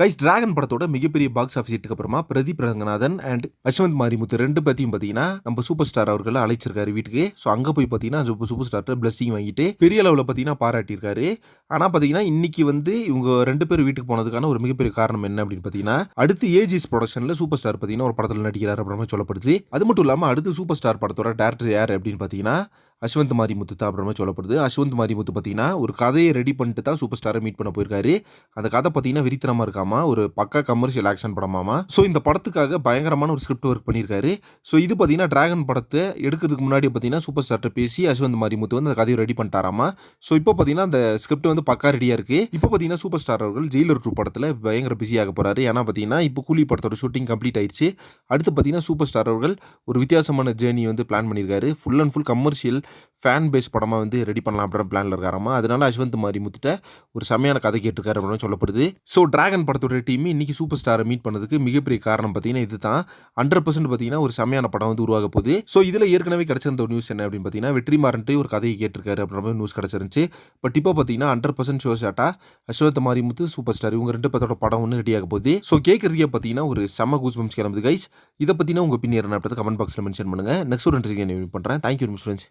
Guys dragon படத்தோட மிகப்பெரிய box office ஹிட்டுக்கு அப்புறமா பிரதீப் ரங்கநாதன் அண்ட் அஸ்வந்த் மாரிமுத்து ரெண்டு பத்தியும் பார்த்தீங்கன்னா நம்ம சூப்பர் ஸ்டார் அவர்களை அழைச்சிருக்காரு வீட்டுக்கு. ஸோ அங்கே போய் பார்த்தீங்கன்னா சூப்பர் சூப்பர் ஸ்டார்ட்ட பிளஸ்ஸிங் வாங்கிட்டு பெரிய அளவில் பார்த்தீங்கன்னா பாராட்டியிருக்காரு. ஆனால் பார்த்தீங்கன்னா இன்னைக்கு வந்து இவங்க ரெண்டு பேர் வீட்டுக்கு போனதுக்கான ஒரு மிகப்பெரிய காரணம் என்ன அப்படின்னு பார்த்தீங்கன்னா அடுத்து ஏஜிஸ் ப்ரொடக்ஷனில் சூப்பர் ஸ்டார் பார்த்தீங்கன்னா ஒரு படத்தில் நடிக்கிறார் அப்புறமா சொல்லப்படுது. அது மட்டும் இல்லாமல் அடுத்து சூப்பர் ஸ்டார் படத்தோட டேரக்டர் யார் அப்படின்னு பார்த்தீங்கன்னா அஸ்வந்த் மாரிமுத்து தான் அப்புறமா சொல்லப்படுது. அஸ்வந்த் மாரிமுத்து பார்த்தீங்கன்னா ஒரு கதையை ரெடி பண்ணிட்டு தான் சூப்பர் ஸ்டாரை மீட் பண்ண போயிருக்காரு. அந்த கதை பார்த்தீங்கன்னா விரித்தனமாக இருக்காமா? ஒரு பக்கா கமர்ஷியல் ஆக்ஷன் படமாமா? ஸோ இந்த படத்துக்காக பயங்கரமான ஒரு ஸ்கிரிப்ட் ஒர்க் பண்ணியிருக்காரு. ஸோ இது பார்த்தீங்கன்னா டிராகன் படத்தை எடுக்கிறதுக்கு முன்னாடி பார்த்தீங்கன்னா சூப்பர் ஸ்டார்ட்ட பேசி அஸ்வந்த் மாரிமுத்து வந்து அந்த கதையை ரெடி பண்ணிட்டாராமா? ஸோ இப்போ பார்த்தீங்கன்னா அந்த ஸ்கிரிப்ட் வந்து பக்கா ரெடியாக இருக்குது இப்போ பார்த்தீங்கன்னா சூப்பர் ஸ்டார் அவர்கள் ஜெயிலர் டூ படத்தில் பயங்கர பிஸியாக போகிறாரு ஏன்னா பார்த்தீங்கன்னா இப்போ கூலி படத்தோட ஷூட்டிங் கம்ப்ளீட் ஆயிடுச்சு அடுத்து பார்த்தீங்கன்னா சூப்பர் ஸ்டார் அவர்கள் ஒரு வித்தியாசமான ஜேர்னி வந்து பிளான் பண்ணியிருக்காரு. Full and full commercial fan base படமாக வந்து ரெடி பண்ணலாம் அப்படின்ற பிளானில் இருக்காராமா? அதனால அஸ்வந்த் மாரி முத்துட்ட ஒரு செமையான கதை கேட்டிருக்காரு அப்படின்னு சொல்லப்படுது. ஸோ டிராகன் படத்தோட டீம் இன்றைக்கி சூப்பர் ஸ்டாரை மீட் பண்ணதுக்கு மிகப்பெரிய காரணம் பார்த்தீங்கன்னா இது தான் ஹண்ட்ரட் பர்சன்ட் பார்த்தீங்கன்னா ஒரு செமையான படம் வந்து உருவாக போகுது. ஸோ இதில் ஏற்கனவே கிடைச்சிருந்த ஒரு நியூஸ் என்ன அப்படின்னு பார்த்தீங்கன்னா வெற்றிமாறன்ட்டு ஒரு கதையை கேட்டிருக்காரு அப்படின்ற மாதிரி நியூஸ் கிடச்சிருந்துச்சு. பட் இப்போ பார்த்தீங்கன்னா ஹண்ட்ரட் பர்சன்ட் ஷோ ஷாட்டா அஸ்வந்த் மாரிமுத்து சூப்பர் ஸ்டார் இவங்க ரெண்டு பேர்த்தோட படம் ஒன்று ரெடியாக போகுது. ஸோ கேட்குறதுக்கே பார்த்தீங்கன்னா ஒரு செம்ம கூஸ் பம்ஸ் கிளம்புது கைஸ் இதை பற்றினா உங்கள் பின்னர் ஒப்பீனியன் கமெண்ட் பாக்ஸில் மென்ஷன் பண்ணுங்கள் நெக்ஸ்ட் ஒரு இன்ட்ரெஸ்டிங் பண்ணுறேன் தேங்க்யூ ஃப்ரெண்ட்ஸ்